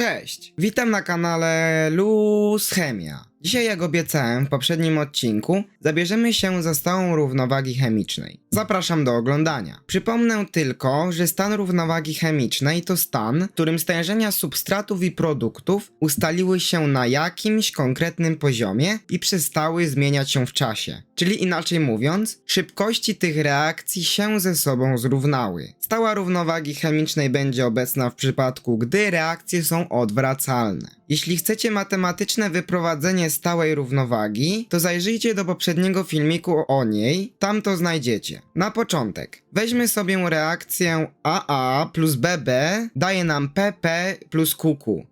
Cześć, witam na kanale Luz Chemia. Dzisiaj, jak obiecałem w poprzednim odcinku, zabierzemy się za stałą równowagi chemicznej. Zapraszam do oglądania. Przypomnę tylko, że stan równowagi chemicznej to stan, w którym stężenia substratów i produktów ustaliły się na jakimś konkretnym poziomie i przestały zmieniać się w czasie. Czyli inaczej mówiąc, szybkości tych reakcji się ze sobą zrównały. Stała równowagi chemicznej będzie obecna w przypadku, gdy reakcje są odwracalne. Jeśli chcecie matematyczne wyprowadzenie stałej równowagi, to zajrzyjcie do poprzedniego filmiku o niej, tam to znajdziecie. Na początek, weźmy sobie reakcję AA plus BB daje nam PP plus QQ.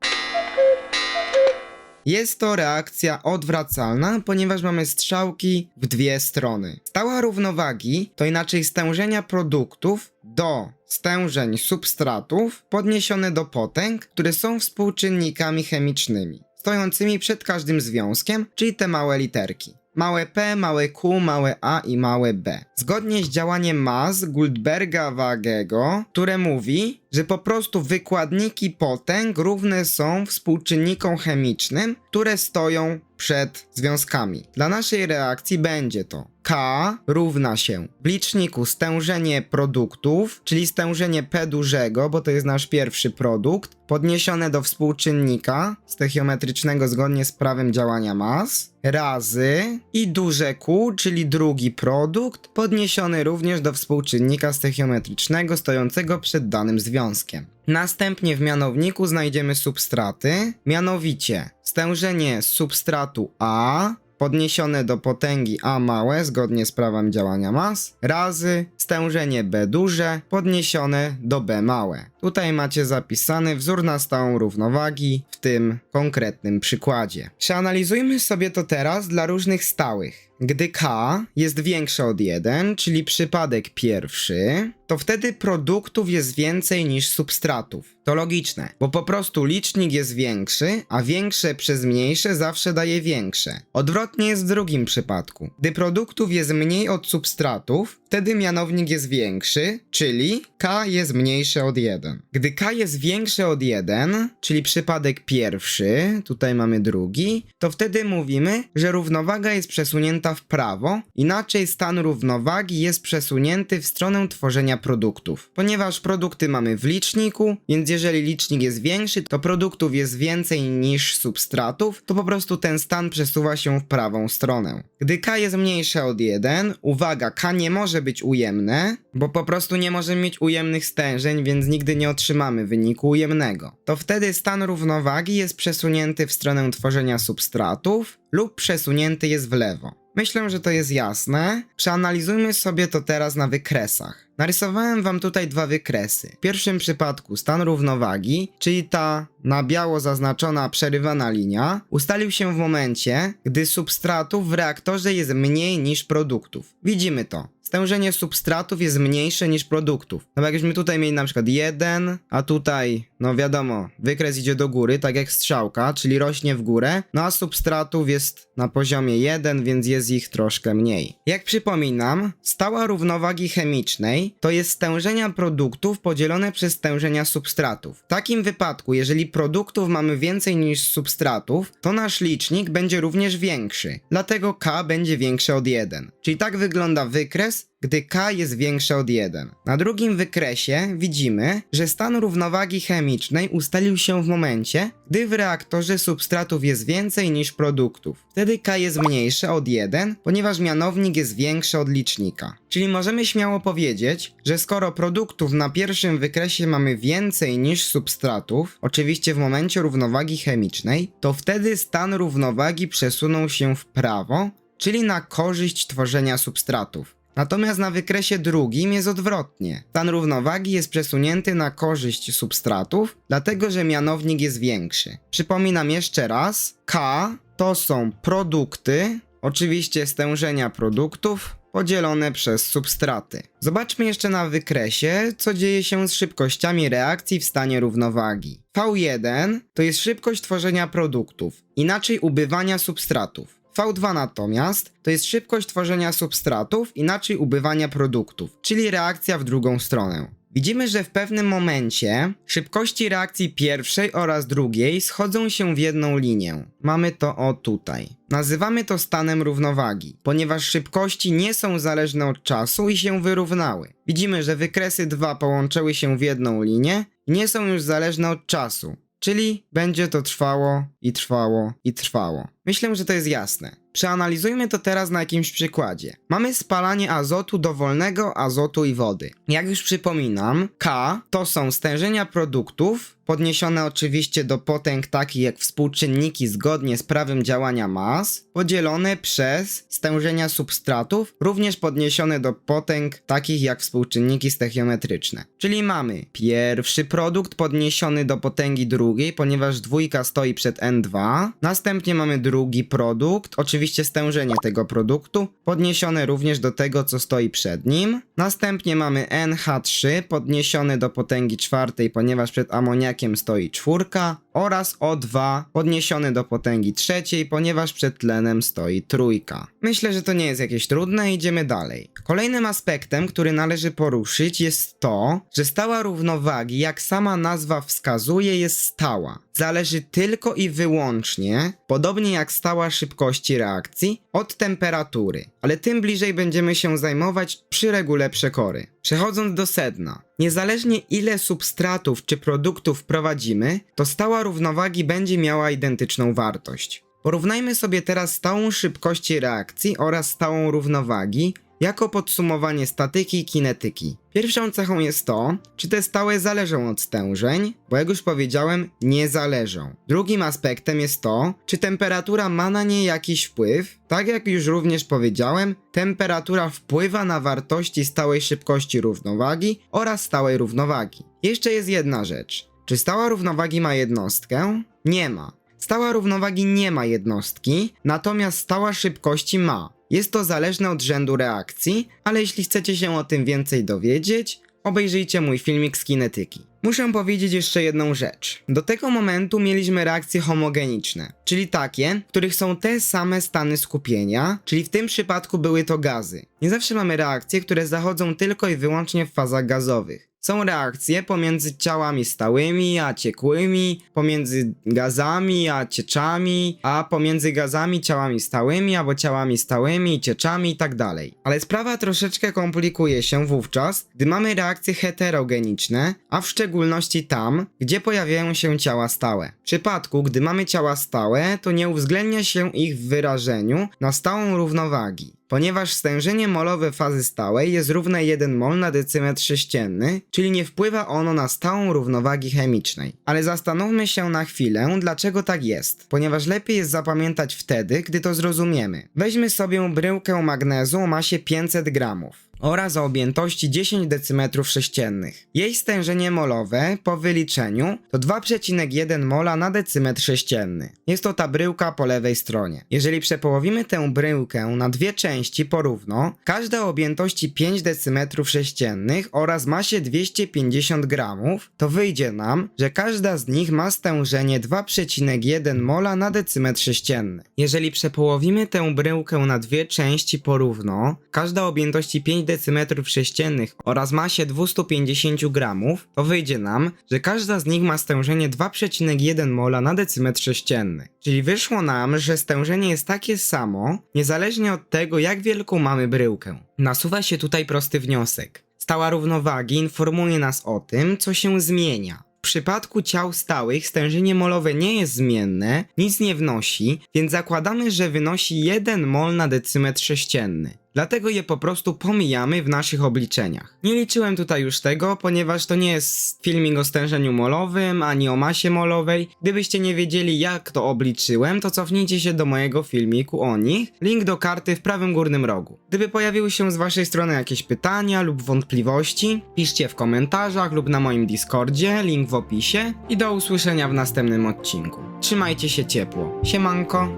Jest to reakcja odwracalna, ponieważ mamy strzałki w dwie strony. Stała równowagi to inaczej stężenia produktów do stężeń substratów podniesione do potęg, które są współczynnikami chemicznymi, stojącymi przed każdym związkiem, czyli te małe literki. Małe p, małe q, małe a i małe b. Zgodnie z działaniem mas Guldberga-Wagego, które mówi, że po prostu wykładniki potęg równe są współczynnikom chemicznym, które stoją przed związkami. Dla naszej reakcji będzie to K równa się w liczniku stężenie produktów, czyli stężenie P dużego, bo to jest nasz pierwszy produkt, podniesione do współczynnika stechiometrycznego zgodnie z prawem działania mas, razy i duże Q, czyli drugi produkt, podniesiony również do współczynnika stechiometrycznego stojącego przed danym związkiem. Następnie w mianowniku znajdziemy substraty, mianowicie stężenie substratu A podniesione do potęgi A małe zgodnie z prawem działania mas razy stężenie B duże podniesione do B małe. Tutaj macie zapisany wzór na stałą równowagi w tym konkretnym przykładzie. Przeanalizujmy sobie to teraz dla różnych stałych. Gdy K jest większe od 1, czyli przypadek pierwszy, to wtedy produktów jest więcej niż substratów. To logiczne, bo po prostu licznik jest większy, a większe przez mniejsze zawsze daje większe. Odwrotnie jest w drugim przypadku. Gdy produktów jest mniej od substratów, wtedy mianownik jest większy, czyli K jest mniejsze od 1. Gdy K jest większe od 1, czyli przypadek pierwszy, tutaj mamy drugi, to wtedy mówimy, że równowaga jest przesunięta w prawo, inaczej stan równowagi jest przesunięty w stronę tworzenia produktów. Ponieważ produkty mamy w liczniku, więc jeżeli licznik jest większy, to produktów jest więcej niż substratów, to po prostu ten stan przesuwa się w prawą stronę. Gdy K jest mniejsze od 1, uwaga, K nie może być ujemne, bo po prostu nie możemy mieć ujemnych stężeń, więc nigdy nie otrzymamy wyniku ujemnego. To wtedy stan równowagi jest przesunięty w stronę tworzenia substratów lub przesunięty jest w lewo. Myślę, że to jest jasne. Przeanalizujmy sobie to teraz na wykresach. Narysowałem wam tutaj dwa wykresy. W pierwszym przypadku stan równowagi, czyli ta na biało zaznaczona przerywana linia, ustalił się w momencie, gdy substratów w reaktorze jest mniej niż produktów. Widzimy to. Stężenie substratów jest mniejsze niż produktów. No bo jakbyśmy tutaj mieli na przykład 1, a tutaj, no wiadomo, wykres idzie do góry, tak jak strzałka, czyli rośnie w górę, no a substratów jest na poziomie 1, więc jest ich troszkę mniej. Jak przypominam, stała równowagi chemicznej to jest stężenia produktów podzielone przez stężenia substratów. W takim wypadku, jeżeli produktów mamy więcej niż substratów, to nasz licznik będzie również większy, dlatego K będzie większe od 1. Czyli tak wygląda wykres gdy K jest większe od 1. Na drugim wykresie widzimy, że stan równowagi chemicznej ustalił się w momencie, gdy w reaktorze substratów jest więcej niż produktów. Wtedy K jest mniejsze od 1, ponieważ mianownik jest większy od licznika. Czyli możemy śmiało powiedzieć, że skoro produktów na pierwszym wykresie mamy więcej niż substratów, oczywiście w momencie równowagi chemicznej, to wtedy stan równowagi przesunął się w prawo, czyli na korzyść tworzenia substratów. Natomiast na wykresie drugim jest odwrotnie. Stan równowagi jest przesunięty na korzyść substratów, dlatego że mianownik jest większy. Przypominam jeszcze raz, K to są produkty, oczywiście stężenia produktów, podzielone przez substraty. Zobaczmy jeszcze na wykresie, co dzieje się z szybkościami reakcji w stanie równowagi. V1 to jest szybkość tworzenia produktów, inaczej ubywania substratów. V2 natomiast to jest szybkość tworzenia substratów, inaczej ubywania produktów, czyli reakcja w drugą stronę. Widzimy, że w pewnym momencie szybkości reakcji pierwszej oraz drugiej schodzą się w jedną linię. Mamy to o tutaj. Nazywamy to stanem równowagi, ponieważ szybkości nie są zależne od czasu i się wyrównały. Widzimy, że wykresy 2 połączyły się w jedną linię i nie są już zależne od czasu. Czyli będzie to trwało i trwało i trwało. Myślę, że to jest jasne. Przeanalizujmy to teraz na jakimś przykładzie. Mamy spalanie azotu dowolnego azotu i wody. Jak już przypominam, K to są stężenia produktów, podniesione oczywiście do potęg takich jak współczynniki zgodnie z prawem działania mas, podzielone przez stężenia substratów, również podniesione do potęg takich jak współczynniki stechiometryczne. Czyli mamy pierwszy produkt podniesiony do potęgi drugiej, ponieważ dwójka stoi przed N2, następnie mamy drugi produkt, oczywiście stężenie tego produktu, podniesione również do tego, co stoi przed nim. Następnie mamy NH3 podniesiony do potęgi czwartej, ponieważ przed amoniakiem stoi czwórka oraz O2 podniesiony do potęgi trzeciej, ponieważ przed tlenem stoi trójka. Myślę, że to nie jest jakieś trudne, idziemy dalej. Kolejnym aspektem, który należy poruszyć jest to, że stała równowagi, jak sama nazwa wskazuje, jest stała. Zależy tylko i wyłącznie, podobnie jak stała szybkości reakcji, od temperatury, ale tym bliżej będziemy się zajmować przy regule przekory. Przechodząc do sedna, niezależnie ile substratów czy produktów wprowadzimy, to stała równowagi będzie miała identyczną wartość. Porównajmy sobie teraz stałą szybkości reakcji oraz stałą równowagi jako podsumowanie statyki i kinetyki. Pierwszą cechą jest to, czy te stałe zależą od stężeń, bo jak już powiedziałem, nie zależą. Drugim aspektem jest to, czy temperatura ma na nie jakiś wpływ. Tak jak już również powiedziałem, temperatura wpływa na wartości stałej szybkości równowagi oraz stałej równowagi. Jeszcze jest jedna rzecz. Czy stała równowagi ma jednostkę? Nie ma. Stała równowagi nie ma jednostki, natomiast stała szybkości ma. Jest to zależne od rzędu reakcji, ale jeśli chcecie się o tym więcej dowiedzieć, obejrzyjcie mój filmik z kinetyki. Muszę powiedzieć jeszcze jedną rzecz. Do tego momentu mieliśmy reakcje homogeniczne, czyli takie, w których są te same stany skupienia, czyli w tym przypadku były to gazy. Nie zawsze mamy reakcje, które zachodzą tylko i wyłącznie w fazach gazowych. Są reakcje pomiędzy ciałami stałymi a ciekłymi, pomiędzy gazami a cieczami, a pomiędzy gazami, ciałami stałymi albo ciałami stałymi i cieczami tak dalej. Ale sprawa troszeczkę komplikuje się wówczas, gdy mamy reakcje heterogeniczne, a w szczególności tam, gdzie pojawiają się ciała stałe. W przypadku, gdy mamy ciała stałe, to nie uwzględnia się ich w wyrażeniu na stałą równowagi ponieważ stężenie molowe fazy stałej jest równe 1 mol na decymetr sześcienny, czyli nie wpływa ono na stałą równowagi chemicznej. Ale zastanówmy się na chwilę, dlaczego tak jest, ponieważ lepiej jest zapamiętać wtedy, gdy to zrozumiemy. Weźmy sobie bryłkę magnezu o masie 500 gramów oraz o objętości 10 decymetrów sześciennych. Jej stężenie molowe po wyliczeniu to 2,1 mola na decymetr sześcienny. Jest to ta bryłka po lewej stronie. Jeżeli przepołowimy tę bryłkę na dwie części porówno, każda o objętości 5 decymetrów sześciennych oraz masie 250 gramów, to wyjdzie nam, że każda z nich ma stężenie 2,1 mola na decymetr sześcienny. Jeżeli przepołowimy tę bryłkę na dwie części porówno, każda o objętości 5 decymetrów sześciennych oraz masie 250 gramów, to wyjdzie nam, że każda z nich ma stężenie 2,1 mola na decymetr sześcienny. Czyli wyszło nam, że stężenie jest takie samo, niezależnie od tego jak wielką mamy bryłkę. Nasuwa się tutaj prosty wniosek. Stała równowagi informuje nas o tym, co się zmienia. W przypadku ciał stałych stężenie molowe nie jest zmienne, nic nie wnosi, więc zakładamy, że wynosi 1 mol na decymetr sześcienny. Dlatego je po prostu pomijamy w naszych obliczeniach. Nie liczyłem tutaj już tego, ponieważ to nie jest filmik o stężeniu molowym, ani o masie molowej. Gdybyście nie wiedzieli jak to obliczyłem, to cofnijcie się do mojego filmiku o nich. Link do karty w prawym górnym rogu. Gdyby pojawiły się z waszej strony jakieś pytania lub wątpliwości, piszcie w komentarzach lub na moim Discordzie, link w opisie. I do usłyszenia w następnym odcinku. Trzymajcie się ciepło. Siemanko.